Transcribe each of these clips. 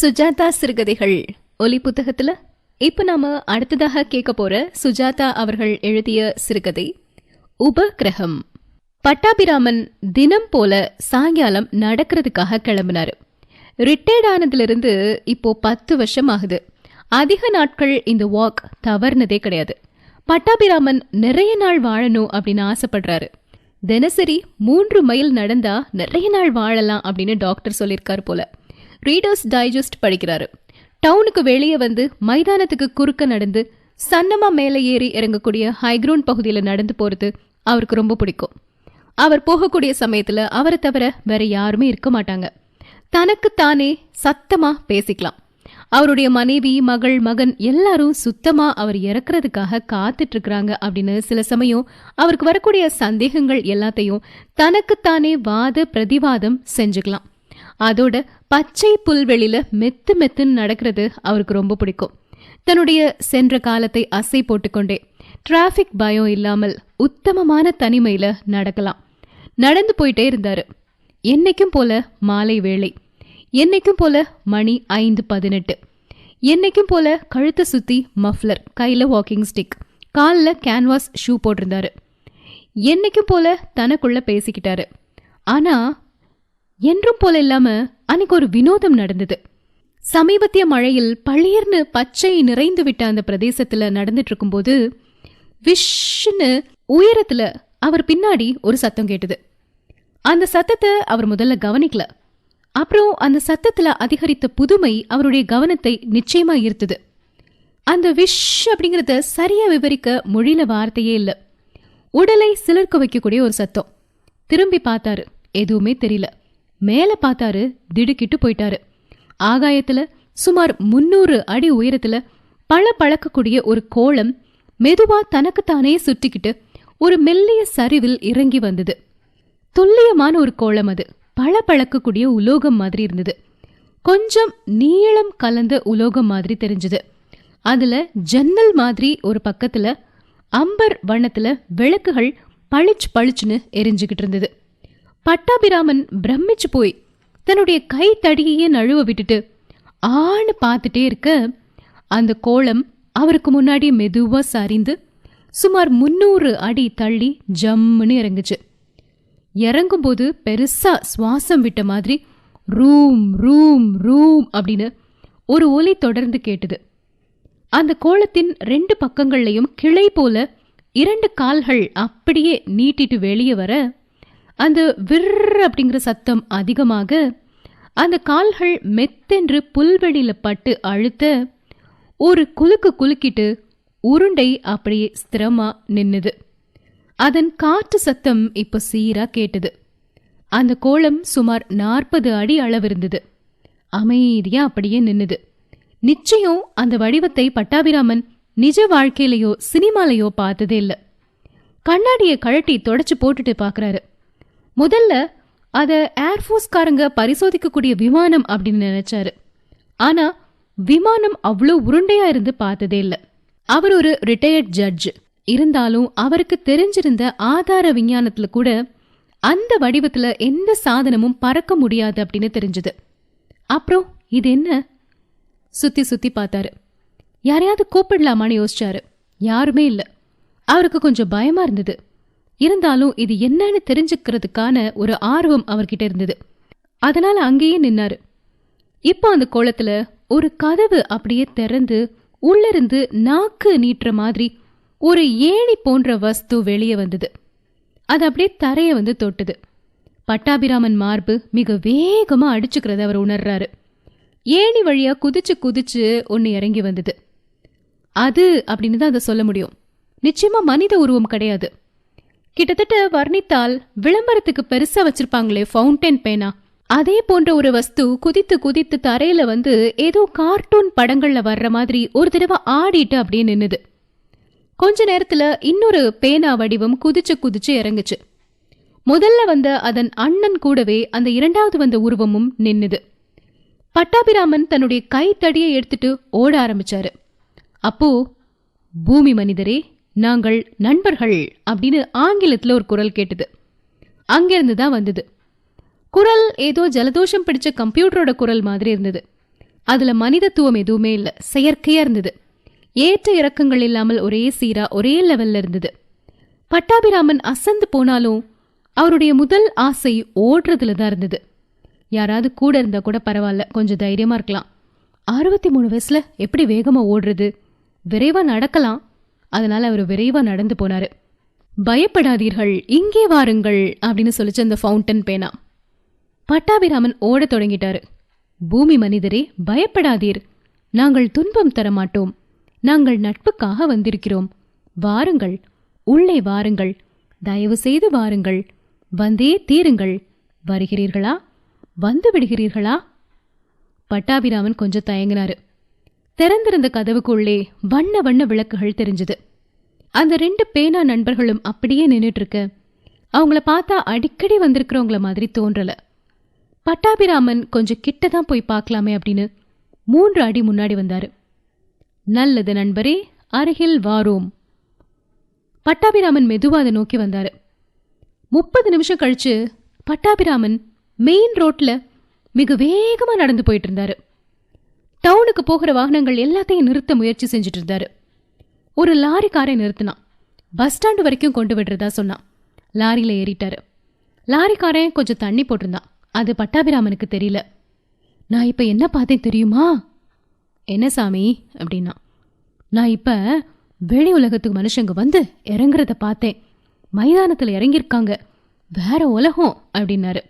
சுஜாதா சிறுகதைகள். ஒலி புத்தகத்துல இப்போ நாம அடுத்ததாக கேட்க போற சுஜாதா அவர்கள் எழுதிய சிறுகதை உபகிரகம் பட்டாபிராமன் தினம் போல சாயங்காலம் நடக்கிறதுக்காக கிளம்பினார். ரிட்டையர்ட் ஆனதுல இப்போ பத்து வருஷம் ஆகுது. அதிக நாட்கள் இந்த வாக் தவறுனதே கிடையாது. பட்டாபிராமன் நிறைய நாள் வாழணும் அப்படின்னு ஆசைப்படுறாரு. தினசரி மூன்று மைல் நடந்தா நிறைய நாள் வாழலாம் அப்படின்னு டாக்டர் சொல்லியிருக்காரு போல. ரீடர்ஸ் டைஜஸ்ட் படிக்கிறாரு. டவுனுக்கு வெளியே வந்து மைதானத்துக்கு குறுக்க நடந்து சன்னமா மேலே ஏறி இறங்கக்கூடிய ஹைக்ரவுண்ட் பகுதியில் நடந்து போகிறது அவருக்கு ரொம்ப பிடிக்கும். அவர் போகக்கூடிய சமயத்தில் அவரை தவிர வேற யாருமே இருக்க மாட்டாங்க. தனக்கு தானே சத்தமா பேசிக்கலாம். அவருடைய மனைவி மகள் மகன் எல்லாரும் சுத்தமா அவர் இறக்குறதுக்காக காத்துட்டு இருக்கிறாங்க அப்படின்னு சில சமயம் அவருக்கு வரக்கூடிய சந்தேகங்கள் எல்லாத்தையும் தனக்குத்தானே வாத பிரதிவாதம் செஞ்சுக்கலாம். அதோட பச்சை புல்வெளியில மெத்து மெத்துன்னு நடக்கிறது அவருக்கு ரொம்ப பிடிக்கும். தன்னுடைய சென்ற காலத்தை அசை போட்டுக்கொண்டே டிராஃபிக் பயம் இல்லாமல் உத்தமமான தனிமையில நடக்கலாம். நடந்து போயிட்டே இருந்தாரு. என்னைக்கும் போல மாலை வேளை. என்னைக்கும் போல மணி ஐந்து பதினெட்டு. என்னைக்கும் போல கழுத்தை சுத்தி மஃப்லர் கையில வாக்கிங் ஸ்டிக் காலில் கேன்வாஸ் ஷூ போட்டிருந்தாரு. என்னைக்கும் போல தனக்குள்ள பேசிக்கிட்டாரு. ஆனால் என்றும் போல இல்லாம அன்னைக்கு ஒரு வினோதம் நடந்தது. சமீபத்திய மழையில் பளிர்னு பச்சை நிறைந்து விட்ட அந்த பிரதேசத்துல நடந்துட்டு இருக்கும்போது விஷ்னு உயரத்துல அவர் பின்னாடி ஒரு சத்தம் கேட்டது. அந்த சத்தத்தை அவர் முதல்ல கவனிக்கல. அப்புறம் அந்த சத்தத்துல அதிகரித்த புதுமை அவருடைய கவனத்தை நிச்சயமா ஈர்த்தது. அந்த விஷ் அப்படிங்கறத சரியா விவரிக்க மொழியில வார்த்தையே இல்லை. உடலை சிலர்க்க வைக்கக்கூடிய ஒரு சத்தம். திரும்பி பார்த்தாரு. எதுவுமே தெரியல. மேலே பார்த்தாரு திடுக்கிட்டு போயிட்டாரு. ஆகாயத்துல சுமார் முன்னூறு அடி உயரத்துல பல பழக்கக்கூடிய ஒரு கோலம் மெதுவா தனக்குத்தானே சுற்றிக்கிட்டு ஒரு மெல்லிய சரிவில் இறங்கி வந்தது. துல்லியமான ஒரு கோலம் அது. பல பழக்கக்கூடிய உலோகம் மாதிரி இருந்தது. கொஞ்சம் நீளம் கலந்த உலோகம் மாதிரி தெரிஞ்சது. அதுல ஜன்னல் மாதிரி ஒரு பக்கத்துல அம்பர் வண்ணத்துல விளக்குகள் பளிச்சு பளிச்சுன்னு எரிஞ்சுக்கிட்டு இருந்தது. பட்டாபிராமன் பிரமிச்சு போய் தன்னுடைய கை தடியையே நழுவ விட்டுட்டு ஆன்னு பார்த்துட்டே இருக்க அந்த கோலம் அவருக்கு முன்னாடி மெதுவா சரிந்து சுமார் முன்னூறு அடி தள்ளி ஜம்முன்னு இறங்குச்சு. இறங்கும்போது பெருசா சுவாசம் விட்ட மாதிரி ரூம் ரூம் ரூம் அப்படின்னு ஒரு ஒலி தொடர்ந்து கேட்டது. அந்த கோலத்தின் ரெண்டு பக்கங்கள்லையும் கிளை போல இரண்டு கால்கள் அப்படியே நீட்டிட்டு வெளியே வர அந்த விர் அப்படிங்கிற சத்தம் அதிகமாக அந்த கால்கள் மெத்தென்று புல்வெளியில் பட்டு அழுத்த ஒரு குலுக்கு குலுக்கிட்டு உருண்டை அப்படியே ஸ்திரமாக நின்னுது. அதன் காற்று சத்தம் இப்போ சீராக கேட்டது. அந்த கோலம் சுமார் நாற்பது அடி அளவு இருந்தது அமைதியாக அப்படியே நின்னுது. நிச்சயம் அந்த வடிவத்தை பட்டாபிராமன் நிஜ வாழ்க்கையிலையோ சினிமாலையோ பார்த்ததே இல்லை. கண்ணாடியை கழட்டி தொடச்சி போட்டுட்டு பார்க்குறாரு முதல்ல அதை ஏர்ஃபோர்ஸ்காரங்க பரிசோதிக்கக்கூடிய விமானம் அப்படின்னு நினைச்சாரு. ஆனா விமானம் அவ்வளோ உருண்டையா இருந்து பார்த்ததே இல்லை. அவர் ஒரு ரிட்டையர்ட் ஜட்ஜ் இருந்தாலும் அவருக்கு தெரிஞ்சிருந்த ஆதார விஞ்ஞானத்துல கூட அந்த வடிவத்துல எந்த சாதனமும் பறக்க முடியாது அப்படின்னு தெரிஞ்சது. அப்புறம் இது என்ன? சுத்தி சுத்தி பார்த்தாரு. யாரையாவது கூப்பிடலாமான்னு யோசிச்சாரு. யாருமே இல்லை. அவருக்கு கொஞ்சம் பயமா இருந்தது. இருந்தாலும் இது என்னன்னு தெரிஞ்சுக்கிறதுக்கான ஒரு ஆர்வம் அவர்கிட்ட இருந்தது. அதனால அங்கேயே நின்னாரு. இப்போ அந்த கோலத்துல ஒரு கதவு அப்படியே திறந்து உள்ளிருந்து நாக்கு நீட்டுற மாதிரி ஒரு ஏணி போன்ற வஸ்து வெளியே வந்தது. அது அப்படியே தரைய வந்து தொட்டுது. பட்டாபிராமன் மார்பு மிக வேகமா அடிச்சுக்கிறத அவர் உணர்றாரு. ஏணி வழியா குதிச்சு குதிச்சு ஒன்று இறங்கி வந்தது. அது அப்படின்னு தான் அதை சொல்ல முடியும். நிச்சயமா மனித உருவம் கிடையாது. கிட்டத்தட்ட வர்ணித்தால் விளம்பரத்துக்கு பெருசா வச்சிருப்பாங்களே ஃபவுண்டன் பேனா அதே போன்ற ஒரு வஸ்து குதித்து குதித்து தரையில வந்து ஏதோ கார்ட்டூன் படங்கள்ல வர்ற மாதிரி ஒரு தடவை ஆடிட்டு அப்படியே நின்னுது. கொஞ்ச நேரத்துல இன்னொரு பேனா வடிவம் குதிச்சு குதிச்சு இறங்குச்சு. முதல்ல வந்த அதன் அண்ணன் கூடவே அந்த இரண்டாவது வந்த உருவமும் நின்னுது. பட்டாபிராமன் தன்னுடைய கைத்தடியை எடுத்துட்டு ஓட ஆரம்பிச்சாரு. அப்போ பூமி மனிதரே நாங்கள் நண்பர்கள் அப்படின்னு ஆங்கிலத்தில் ஒரு குரல் கேட்டது. அங்கிருந்து தான் வந்தது. குரல் ஏதோ ஜலதோஷம் பிடிச்ச கம்ப்யூட்டரோட குரல் மாதிரி இருந்தது. அதில் மனிதத்துவம் எதுவுமே இல்லை செயற்கையாக இருந்தது. ஏற்ற இறக்கங்கள் இல்லாமல் ஒரே சீரா ஒரே லெவலில் இருந்தது. பட்டாபிராமன் அசந்து போனாலும் அவருடைய முதல் ஆசை ஓடுறதுல தான் இருந்தது. யாராவது கூட இருந்தால் கூட பரவாயில்ல கொஞ்சம் தைரியமாக இருக்கலாம். அறுபத்தி மூணு வயசில் எப்படி வேகமாக ஓடுறது? விரைவாக நடக்கலாம். அதனால அவர் விரைவா நடந்து போனாரு. பயப்படாதீர்கள் இங்கே வாருங்கள் அப்படின்னு சொல்லிச்சு அந்த ஃபவுண்டன் பேனா. பட்டாபிராமன் ஓடத் தொடங்கிட்டாரு. பூமி மனிதரே பயப்படாதீர். நாங்கள் துன்பம் தர மாட்டோம் நாங்கள் நட்புக்காக வந்திருக்கிறோம். வாருங்கள் உள்ளே வாருங்கள். தயவு செய்து வாருங்கள். வந்தே தீருங்கள். வருகிறீர்களா? வந்து விடுகிறீர்களா பட்டாபிராமன் கொஞ்சம் தயங்கினாரு. திறந்திருந்த கதவுக்குள்ளே வண்ண வண்ண விளக்குகள் தெரிஞ்சது. அந்த ரெண்டு பேனா நண்பர்களும் அப்படியே நின்னுட்டு இருக்க அவங்கள பார்த்தா அடிக்கடி வந்திருக்கிறவங்கள மாதிரி தோன்றல. பட்டாபிராமன் கொஞ்சம் கிட்ட தான் போய் பார்க்கலாமே அப்படின்னு மூன்று அடி முன்னாடி வந்தாரு. நல்லது நண்பரே அருகில் வாரோம். பட்டாபிராமன் மெதுவாக அதை நோக்கி வந்தாரு. முப்பது நிமிஷம் கழிச்சு பட்டாபிராமன் மெயின் ரோட்ல மிக வேகமா நடந்து போயிட்டு இருந்தாரு. டவுனுக்கு போகிற வாகனங்கள் எல்லாத்தையும் நிறுத்த முயற்சி செஞ்சுட்டு இருந்தாரு. ஒரு லாரி காரை நிறுத்தினான். பஸ் ஸ்டாண்டு வரைக்கும் கொண்டு விடுறதா சொன்னான். லாரியில் ஏறிட்டாரு. லாரிக்காரன் கொஞ்சம் தண்ணி போட்டிருந்தான். அது பட்டாபிராமனுக்கு தெரியல. நான் இப்போ என்ன பார்த்தேன் தெரியுமா? என்ன சாமி? அப்படின்னா நான் இப்போ வெளி உலகத்துக்கு மனுஷங்க வந்து இறங்குறத பார்த்தேன். மைதானத்தில் இறங்கியிருக்காங்க. வேற உலகம் அப்படின்னாரு.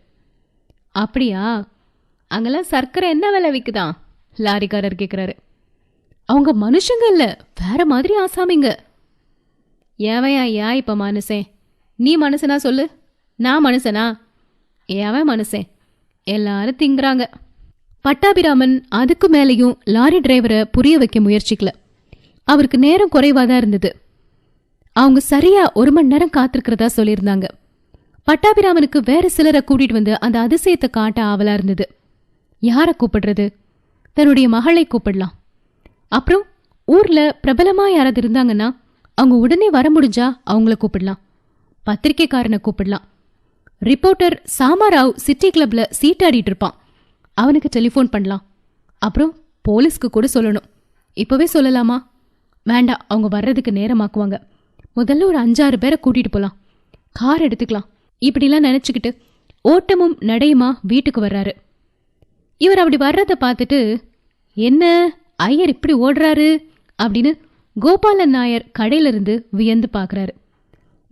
அப்படியா? அங்கெல்லாம் சர்க்கரை என்ன விலை விற்குதான் லாரிக்காரர் கேட்குறாரு அவங்க மனுஷங்க இல்லை வேற மாதிரி ஆசாமிங்க. ஏவையா ஐயா இப்போ மனுஷன் நீ மனுஷனா சொல்லு. நான் மனுஷனா? ஏவன் மனுஷன் எல்லாரும் திங்குறாங்க. பட்டாபிராமன் அதுக்கு மேலேயும் லாரி டிரைவரை புரிய வைக்க முயற்சிக்கல. அவருக்கு நேரம் குறைவாக தான் இருந்தது. அவங்க சரியா ஒரு மணி நேரம் காத்திருக்கிறதா சொல்லியிருந்தாங்க. பட்டாபிராமனுக்கு வேற சிலரை கூட்டிட்டு வந்து அந்த அதிசயத்தை காட்ட ஆவலா இருந்தது. யாரை கூப்பிடுறது? தன்னுடைய மகளை கூப்பிடலாம். அப்புறம் ஊரில் பிரபலமாக யாராவது இருந்தாங்கன்னா அவங்க உடனே வர முடிஞ்சா அவங்கள கூப்பிடலாம். பத்திரிக்கைக்காரனை கூப்பிடலாம். ரிப்போர்ட்டர் சாமாராவ் சிட்டி கிளப்பில் சீட்டாடிட்டு இருப்பான். அவனுக்கு டெலிஃபோன் பண்ணலாம். அப்புறம் போலீஸ்க்கு கூட சொல்லணும். இப்போவே சொல்லலாமா? வேண்டாம் அவங்க வர்றதுக்கு நேரமாக்குவாங்க. முதல்ல ஒரு அஞ்சாறு பேரை கூட்டிகிட்டு போகலாம் கார் எடுத்துக்கலாம். இப்படிலாம் நினச்சிக்கிட்டு ஓட்டமும் நடையுமா வீட்டுக்கு வர்றாரு. இவர் அப்படி வர்றதை பார்த்துட்டு என்ன? ஐயர் இப்படி ஓடுறாரு? அப்படின்னு கோபாலன் நாயர் கடையிலிருந்து வியந்து பார்க்குறாரு.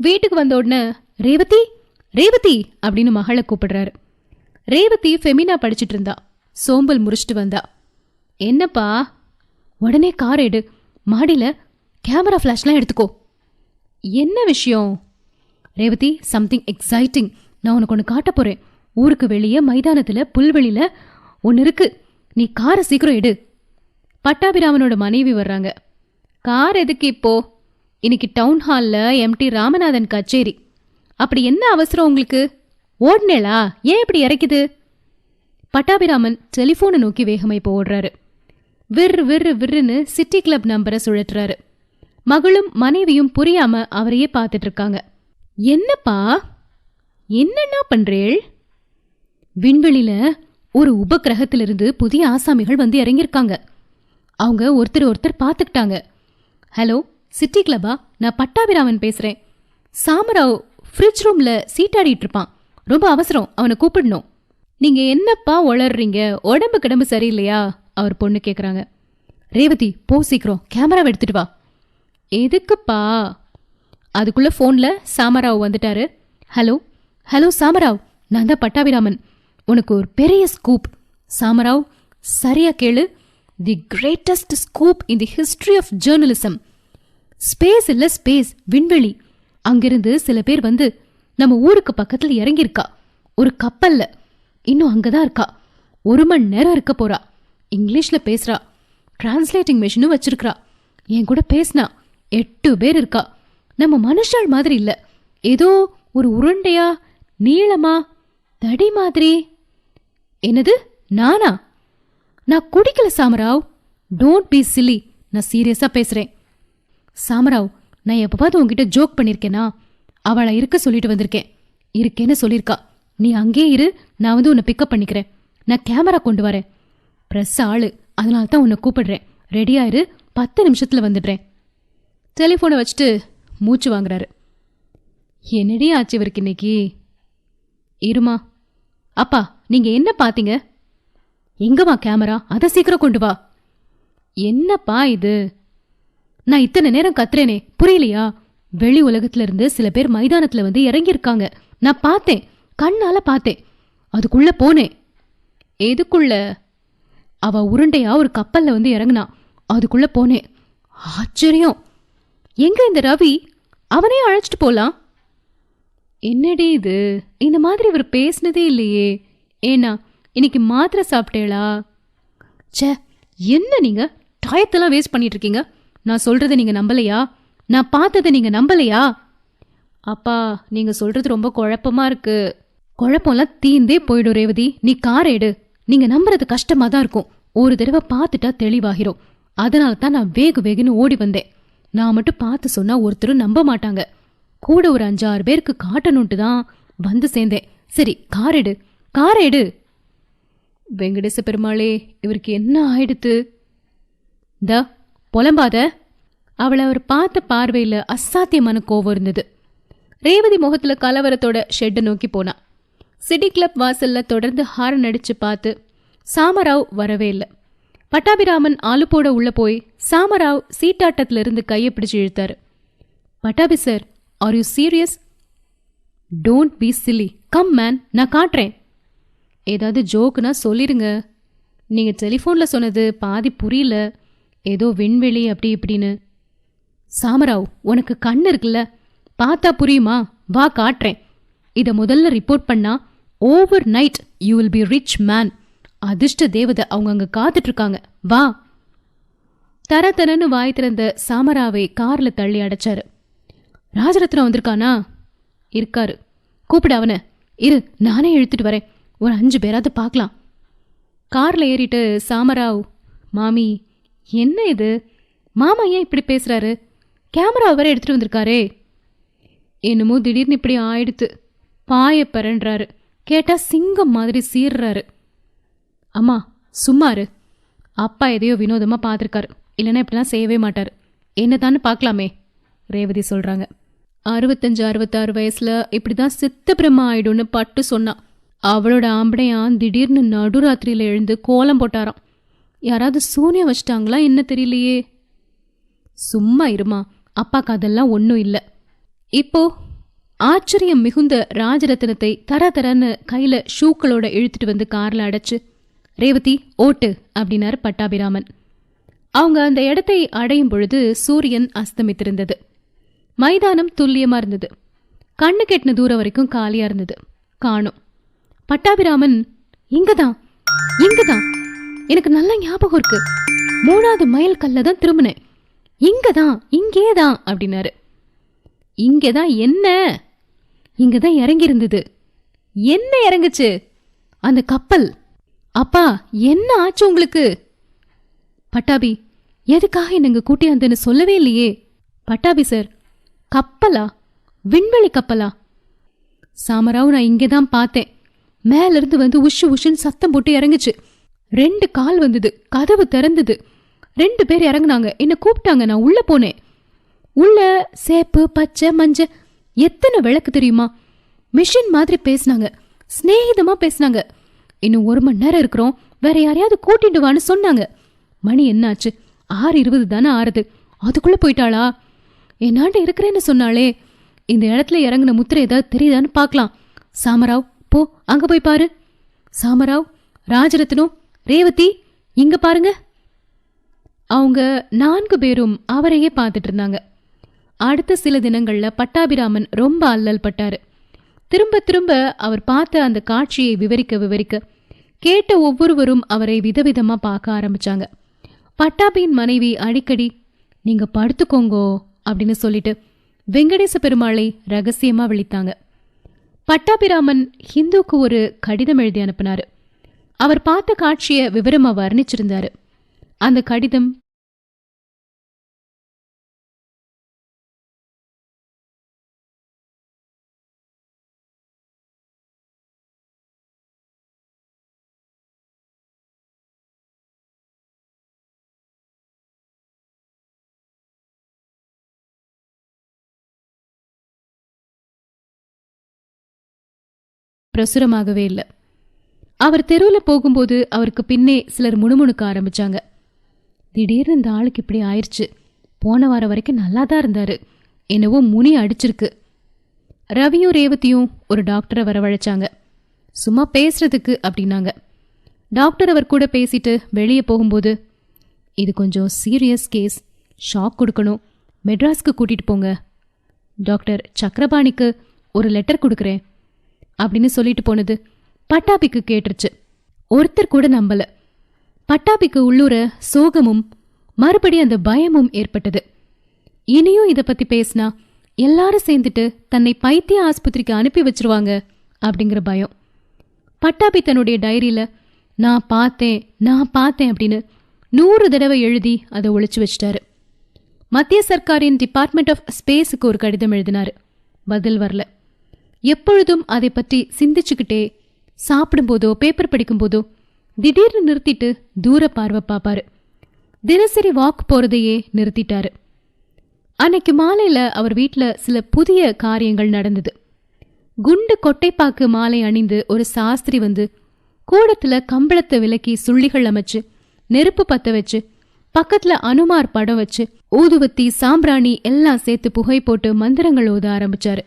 வீட்டுக்கு வந்த உடனே ரேவதி ரேவதி! அப்படின்னு மகளை கூப்பிடுறாரு. ரேவதி ஃபெமினா படிச்சிட்டு இருந்தா. சோம்பல் முறிச்சிட்டு வந்தா. என்னப்பா? உடனே கார் எடு. மாடியில் கேமரா ஃப்ளாஷ்லாம் எடுத்துக்கோ. என்ன விஷயம்? Revathi something exciting. நான் உனக்கு ஒன்று காட்ட போகிறேன் ஊருக்கு வெளியே மைதானத்தில் புல்வெளியில் ஒன்று இருக்கு. நீ காரை சீக்கிரம் எடு பட்டாபிராமனோட மனைவி வர்றாங்க. கார் எதுக்கு இப்போ? இன்னைக்கு டவுன் ஹாலில் எம்டி ராமநாதன் கச்சேரி. அப்படி என்ன அவசரம் உங்களுக்கு? ஓடுனேளா? ஏன் இப்படி இறக்குது? பட்டாபிராமன் டெலிஃபோனை நோக்கி வேகமாக இப்போ ஓடுறாரு. விர் விர் விர்ருன்னு சிட்டி கிளப் நம்பரை சுழற்றுறாரு. மகளும் மனைவியும் புரியாம அவரையே பார்த்துட்டு இருக்காங்க. என்னப்பா? என்னென்ன பண்றேள்? விண்வெளியில ஒரு உபக்கிரகத்திலிருந்து புதிய ஆசாமிகள் வந்து இறங்கியிருக்காங்க. அவங்க ஒருத்தர் ஒருத்தர் பார்த்துக்கிட்டாங்க. ஹலோ சிட்டி கிளப்பா? நான் பட்டாபிராமன் பேசுகிறேன் சாமராவ் ஃப்ரிட்ஜ் ரூமில் சீட்டாடிட்டு இருப்பான். ரொம்ப அவசரம் அவனை கூப்பிடணும். நீங்கள் என்னப்பா உளர்றீங்க உடம்பு கிடம்பு சரியில்லையா? அவர் பொண்ணு கேட்குறாங்க ரேவதி போ சீக்கிரம். கேமராவை எடுத்துட்டு வா. எதுக்குப்பா? அதுக்குள்ளே ஃபோனில் சாமராவ் வந்துட்டாரு. ஹலோ ஹலோ சாமராவ் நான் தான் பட்டாபிராமன். உனக்கு ஒரு பெரிய ஸ்கூப் சாமராவ் சரியா கேளு. The greatest scoop in the history of journalism space இல்லை ஸ்பேஸ் விண்வெளி. அங்கிருந்து சில பேர் வந்து நம்ம ஊருக்கு பக்கத்தில் இறங்கியிருக்கா. ஒரு கப்பல்ல. இன்னும் அங்கே தான் இருக்கா. ஒரு மணி நேரம் இருக்க போறா. இங்கிலீஷில் பேசுகிறா டிரான்ஸ்லேட்டிங் மிஷினும் வச்சிருக்கிறா என் கூட பேசினா எட்டு பேர் இருக்கா. நம்ம மனுஷாள் மாதிரி இல்லை. ஏதோ ஒரு உருண்டையா நீளமா தடி மாதிரி. என்னது? நானா? நான் குடிக்கல சாமராவ். டோன்ட் பி சில்லி நான் சீரியஸாக பேசுகிறேன் சாமராவ் நான் எப்பவாவது உங்ககிட்ட ஜோக் பண்ணியிருக்கேனா அவளை இருக்க சொல்லிட்டு வந்திருக்கேன். இருக்கேன்னு சொல்லியிருக்கா நீ அங்கேயே இரு நான் வந்து உன்னை பிக்கப் பண்ணிக்கிறேன். நான் கேமரா கொண்டு வரேன். ப்ரெஸ் ஆளு. அதனால தான் உன்னை கூப்பிடுறேன். ரெடியாயிரு பத்து நிமிஷத்தில் வந்துடுறேன். டெலிஃபோனை வச்சுட்டு மூச்சு வாங்குறாரு. என்னடி ஆச்சு இவருக்கு இன்னைக்கு? இருமா? அப்பா நீங்க என்ன பார்த்தீங்க எங்கம்மா கேமரா. அதை சீக்கிரம் கொண்டு வா. என்னப்பா இது? நான் இத்தனை நேரம் கத்துறேனே புரியலையா? வெளி உலகத்துல இருந்து சில பேர் மைதானத்துல வந்து இறங்கியிருக்காங்க. நான் பார்த்தேன் கண்ணால பார்த்தேன் அதுக்குள்ள போனேன். எதுக்குள்ள? அவ உருண்டையா ஒரு கப்பல்ல வந்து இறங்குனா அதுக்குள்ள போனேன். ஆச்சரியம். எங்க இந்த ரவி? அவனே அழைச்சிட்டு போலாம்? என்னடி இது? இந்த மாதிரி இவர் பேசினதே இல்லையே. ஏன்னா இன்னைக்கு மாத்திரை சாப்பிட்டேளா? ச்சே என்ன நீங்க? டயத்தெல்லாம் வேஸ்ட் பண்ணிட்டு இருக்கீங்க நான் சொல்றதை நீங்க நம்பலையா? நான் பார்த்ததை நீங்க நம்பலையா? அப்பா நீங்க சொல்றது ரொம்ப குழப்பமா இருக்கு. குழப்பம்லாம் தீந்தே போயிடும் ரேவதி. நீ கார் எடு. நீங்க நம்புறது கஷ்டமா தான் இருக்கும். ஒரு தடவை பார்த்துட்டா தெளிவாகிரும். அதனால தான் நான் வேக வேகன்னு ஓடி வந்தேன். நான் மட்டும் பார்த்து சொன்னா ஒருத்தரும் நம்ப மாட்டாங்க. கூட ஒரு அஞ்சாறு பேருக்கு காட்டணுன்ட்டு தான் வந்து சேர்ந்தேன். சரி கார் எடு. கார் எடு. வெங்கடேச பெருமாளே இவருக்கு என்ன ஆயிடுத்து? இந்த புலம்பாத. அவளை அவர் பார்த்த பார்வையில் அசாத்தியமான கோவம் இருந்தது. ரேவதி முகத்தில் கலவரத்தோட ஷெட்டை நோக்கி போனா. சிட்டி கிளப் வாசலில் தொடர்ந்து ஹாரன் அடித்து பார்த்து சாமராவ் வரவே இல்லை. பட்டாபிராமன் ஆலுப்போட உள்ளே போய் சாமராவ் சீட்டாட்டத்திலிருந்து கையை பிடிச்சு இழுத்தாரு. Pattabhi sir are you serious don't be silly come man நான் காட்டுறேன். ஏதாவது ஜோக்குனா சொல்லிடுங்க நீங்கள் டெலிஃபோனில் சொன்னது பாதி புரியல. ஏதோ விண்வெளி அப்படி இப்படின்னு. சாமராவ் உனக்கு கண் இருக்குல்ல. பார்த்தா புரியுமா? வா காட்டுறேன். இதை முதல்ல ரிப்போர்ட் பண்ணா overnight you will be rich man அதிர்ஷ்ட தேவதை அவங்க அங்கே காத்துட்ருக்காங்க. வா. தர தரன்னு வாய் திறந்த சாமராவை காரில் தள்ளி அடைச்சாரு. ராஜரத்னம் வந்திருக்கானா? இருக்காரு. கூப்பிடு அவனை. இரு நானே இழுத்துட்டு வரேன். ஒரு அஞ்சு பேராவது பார்க்கலாம். காரில் ஏறிட்டு சாமராவ் மாமி என்ன இது? மாமா ஏன் இப்படி பேசுகிறாரு கேமரா வேற எடுத்துட்டு வந்திருக்காரே. என்னமோ திடீர்னு இப்படி ஆயிடுத்து. பாய பரன்றாரு. கேட்டால் சிங்கம் மாதிரி சீர்றாரு. அம்மா சும்மாரு அப்பா எதையோ வினோதமாக பார்த்துருக்காரு. இல்லைன்னா இப்படிலாம் செய்யவே மாட்டார். என்னதான்னு பார்க்கலாமே ரேவதி சொல்கிறாங்க அறுபத்தஞ்சு அறுபத்தாறு வயசுல இப்படிதான் சித்த பிரம்மா ஆயிடும்னு பட்டு சொன்னான் அவளோட ஆம்படையான் திடீர்னு நடுராத்திரியில எழுந்து கோலம் போட்டாராம். யாராவது சூனியம் வச்சிட்டாங்களா என்ன தெரியலையே. சும்மா இருமா அப்பாக்கு அதெல்லாம் ஒன்றும் இல்லை. இப்போ ஆச்சரியம் மிகுந்த ராஜரத்னத்தை தர தரன்னு கையில ஷூக்களோட இழுத்துட்டு வந்து கார்ல அடைச்சு ரேவதி ஓட்டு அப்படின்னாரு பட்டாபிராமன். அவங்க அந்த இடத்தை அடையும் பொழுது சூரியன் அஸ்தமித்திருந்தது. மைதானம் துல்லியமாக இருந்தது. கண்ணு கெட்டின தூரம் வரைக்கும் காலியாக இருந்தது. காணும். பட்டாபிராமன் இங்கே தான் இங்கே தான் எனக்கு நல்ல ஞாபகம் இருக்கு. மூணாவது மைல் கல்ல தான் திரும்பினேன். இங்கதான் இங்கேதான் அப்படின்னாரு. இங்கதான் என்ன? இங்கதான் இறங்கி இருந்தது என்ன இறங்குச்சு? அந்த கப்பல். அப்பா என்ன ஆச்சு உங்களுக்கு? பட்டாபி எதுக்காக என்னங்க கூட்டியாந்துன்னு சொல்லவே இல்லையே. பட்டாபி சார் கப்பலா? விண்வெளி கப்பலா? சாமராவ் நான் இங்கே தான் பார்த்தேன். மேலேருந்து வந்து உஷு உஷுன்னு சத்தம் போட்டு இறங்குச்சு. ரெண்டு கால் வந்தது. கதவு திறந்தது. ரெண்டு பேர் இறங்குனாங்க. என்னை கூப்பிட்டாங்க. நான் உள்ளே போனேன். உள்ள சேப்பு பச்சை மஞ்ச எத்தனை விளக்கு தெரியுமா? மிஷின் மாதிரி பேசினாங்க. சிநேகிதமா பேசினாங்க. இன்னும் ஒரு மணி நேரம் இருக்கிறோம். வேற யாரையாவது கூட்டிட்டு வான்னு சொன்னாங்க. மணி என்னாச்சு? ஆறு இருபது தானே ஆறுது. அதுக்குள்ளே போயிட்டாளா? என்னாண்ட இருக்கிறேன்னு சொன்னாலே இந்த இடத்துல இறங்குன முத்திரை ஏதாவது தெரியுதான்னு பார்க்கலாம். சாமராவ் போ அங்க போய் பாரு. சாமராவ் ராஜரத்னம் ரேவதி இங்க பாருங்க. அவங்க நான்கு பேரும் அவரையே பார்த்துட்டு இருந்தாங்க. அடுத்த சில தினங்களில் பட்டாபிராமன் ரொம்ப அல்லல் பட்டாரு. திரும்ப திரும்ப அவர் பார்த்த அந்த காட்சியை விவரிக்க விவரிக்க கேட்ட ஒவ்வொருவரும் அவரை விதவிதமாக பார்க்க ஆரம்பிச்சாங்க. பட்டாபியின் மனைவி அடிக்கடி நீங்கள் படுத்துக்கோங்கோ அப்படின்னு சொல்லிட்டு வெங்கடேச பெருமாளை ரகசியமா விழித்தாங்க. பட்டாபிராமன் ஹிந்துக்கு ஒரு கடிதம் எழுதி அனுப்பினார். அவர் பார்த்த காட்சியை விவரமா வர்ணிச்சிருந்தாரு. அந்த கடிதம் பிரசுரமாகவே இல்லை. அவர் தெருவில் போகும்போது அவருக்கு பின்னே சிலர் முணுமுணுக்க ஆரம்பித்தாங்க திடீர்னு இந்த ஆளுக்கு இப்படி ஆயிடுச்சு போன வாரம் வரைக்கும் நல்லா தான் இருந்தார். என்னவோ முனி அடிச்சிருக்கு. ரவியும் ரேவதியும் ஒரு டாக்டரை வரவழைச்சாங்க. சும்மா பேசுறதுக்கு அப்படின்னாங்க. டாக்டர் அவர் கூட பேசிட்டு வெளியே போகும்போது இது கொஞ்சம் சீரியஸ் கேஸ். ஷாக் கொடுக்கணும். மெட்ராஸ்க்கு கூட்டிகிட்டு போங்க. டாக்டர் சக்கரபாணிக்கு ஒரு லெட்டர் கொடுக்குறேன். அப்படின்னு சொல்லிட்டு போனது. பட்டாபிக்கு கேட்டுருச்சு. ஒருத்தர் கூட நம்பல. பட்டாபிக்கு உள்ளூர சோகமும் மறுபடி அந்த பயமும் ஏற்பட்டது. இனியும் இதை பத்தி பேசினா எல்லாரும் சேர்ந்துட்டு தன்னை பைத்திய ஆஸ்பத்திரிக்கு அனுப்பி வச்சிருவாங்க அப்படிங்கிற பயம். பட்டாபி தன்னுடைய டைரியில நான் பார்த்தேன் நான் பார்த்தேன் அப்படின்னு நூறு தடவை எழுதி அதை ஒழிச்சு வச்சிட்டாரு. மத்திய சர்க்காரின் டிபார்ட்மெண்ட் ஆஃப் ஸ்பேஸுக்கு ஒரு கடிதம் எழுதினாரு. பதில் வரல. எப்பொழுதும் அதை பற்றி சிந்திச்சுக்கிட்டே சாப்பிடும்போதோ பேப்பர் படிக்கும்போதோ திடீர்னு நிறுத்திட்டு தூர பார்வை பார்ப்பாரு. தினசரி வாக் போறதையே நிறுத்திட்டாரு. அன்னைக்கு மாலையில அவர் வீட்ல சில புதிய காரியங்கள் நடந்தது. குண்டு கொட்டைப்பாக்கு மாலை அணிந்து ஒரு சாஸ்திரி வந்து கூடத்துல கம்பளத்தை விலக்கி சுள்ளிகள் அமைச்சு நெருப்பு பத்த வச்சு பக்கத்துல அனுமார் படம் வச்சு ஊதுவத்தி சாம்பிராணி எல்லாம் சேர்த்து புகை போட்டு மந்திரங்கள் ஓத ஆரம்பிச்சாரு.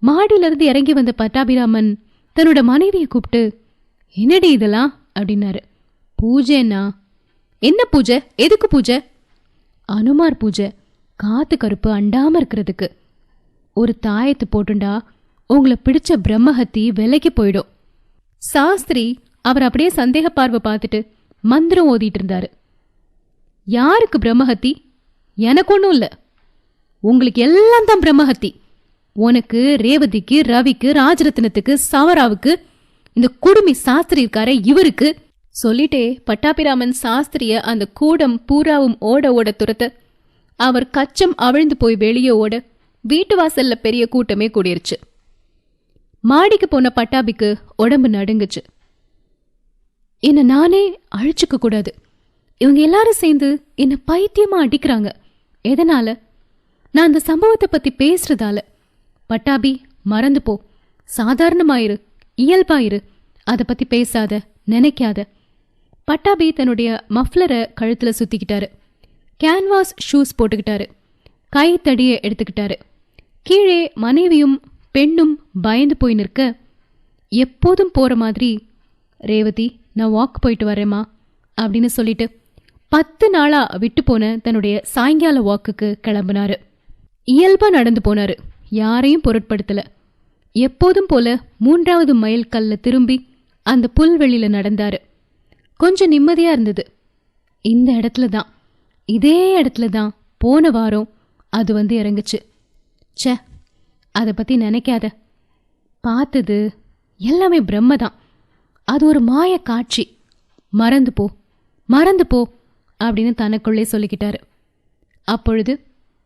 மாடியிலிருந்து இறங்கி வந்த பட்டாபிராமன் தன்னோட மனைவியை கூப்பிட்டு என்னடி இதெல்லாம்? அப்படின்னாரு. பூஜைன்னா என்ன பூஜை? எதுக்கு பூஜை? அனுமார் பூஜை. காத்து கருப்பு அண்டாம இருக்கிறதுக்கு. ஒரு தாயத்து போட்டுண்டா. உங்களை பிடிச்ச பிரம்மஹத்தி விலைக்கு போயிடும். சாஸ்திரி அவர் அப்படியே சந்தேக பார்வை பார்த்துட்டு மந்திரம் ஓதிட்டு இருந்தாரு. யாருக்கு பிரம்மஹத்தி? எனக்கு ஒன்றும் இல்லை. உங்களுக்கு எல்லாம் தான் பிரம்மஹத்தி. உனக்கு ரேவதிக்கு ரவிக்கு ராஜரத்னத்துக்கு சவராவுக்கு இந்த குடுமி சாஸ்திரி இருக்காரே இவருக்கு சொல்லிட்டே பட்டாபிராமன் சாஸ்திரிய அந்த கூடம் பூராவும் ஓட ஓட துரத்த. அவர் கச்சம் அவிழ்ந்து போய் வெளியே ஓட வீட்டு வாசல்ல பெரிய கூட்டமே கூடிருச்சு. மாடிக்கு போன பட்டாபிக்கு உடம்பு நடுங்குச்சு. என்ன நானே அழிச்சுக்க கூடாது. இவங்க எல்லாரும் சேர்ந்து என்ன பைத்தியமா அடிக்கிறாங்க. எதனால? நான் அந்த சம்பவத்தை பத்தி பேசுறதால. பட்டாபி மறந்து போ. சாதாரணமாயிரு இயல்பாயிரு. அதை பத்தி பேசாத நினைக்காத. பட்டாபி தன்னுடைய மஃப்ளரை கழுத்துல சுத்திக்கிட்டாரு. Canvas shoes போட்டுக்கிட்டாரு. கை தடியை எடுத்துக்கிட்டாரு. கீழே மனைவியும் பெண்ணும் பயந்து போய் நிற்க எப்போதும் போற மாதிரி ரேவதி நான் வாக் போயிட்டு வரேம்மா அப்படின்னு சொல்லிட்டு பத்து நாளா விட்டு போன தன்னுடைய சாயங்கால வாக்குக்கு கிளம்புனாரு. இயல்பா நடந்து போனாரு. யாரையும் பொருட்படுத்தல. எப்போதும் போல மூன்றாவது மைல் கல்ல திரும்பி அந்த புல்வெளியில நடந்தாரு. கொஞ்சம் நிம்மதியா இருந்தது. இந்த இடத்துல தான் இதே இடத்துல தான் போன வாரம் அது வந்து இறங்குச்சு. ச்சே அதை பத்தி நினைக்காத. பார்த்தது எல்லாமே பிரம்ம தான் அது ஒரு மாய காட்சி. மறந்து போ மறந்து போ அப்படின்னு தனக்குள்ளே சொல்லிக்கிட்டாரு. அப்பொழுது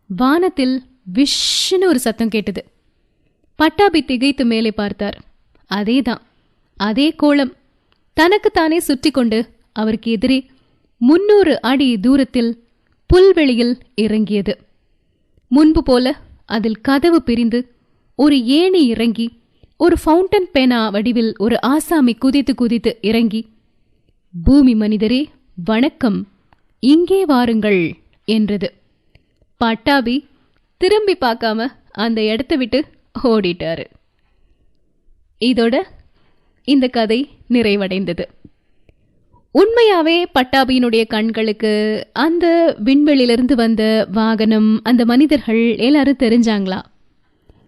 வானத்தில் விஷ்னு ஒரு சத்தம் கேட்டது. பட்டாபி திகைத்து மேலே பார்த்தார். அதேதான் அதே கோலம். தனக்குத்தானே சுற்றி கொண்டு அவருக்கு எதிரே முன்னூறு அடி தூரத்தில் புல்வெளியில் இறங்கியது. முன்பு போல அதில் கதவு பிரிந்து ஒரு ஏணி இறங்கி ஒரு ஃபவுண்டன் பேனா வடிவில் ஒரு ஆசாமி குதித்து குதித்து இறங்கி பூமி மனிதரே வணக்கம். இங்கே வாருங்கள் என்றது. பட்டாபி திரும்பி பார்க்காம அந்த இடத்த விட்டு ஓடிட்டாரு. இதோட இந்த கதை நிறைவடைந்தது. உண்மையாவே பட்டாபியினுடைய கண்களுக்கு அந்த விண்வெளியிலிருந்து வந்த வாகனம் அந்த மனிதர்கள் எல்லாரும் தெரிஞ்சாங்களா?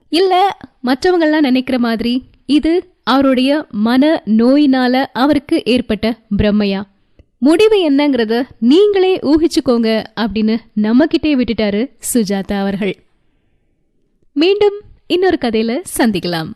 இல்லை மற்றவங்கள்லாம் நினைக்கிற மாதிரி இது அவருடைய மன நோயினால அவருக்கு ஏற்பட்ட பிரம்மையா? முடிவு என்னங்கிறத நீங்களே ஊகிச்சுக்கோங்க அப்படின்னு நம்மக்கிட்டே விட்டுட்டாரு சுஜாதா அவர்கள். மீண்டும் இன்னொரு கதையில சந்திக்கலாம்.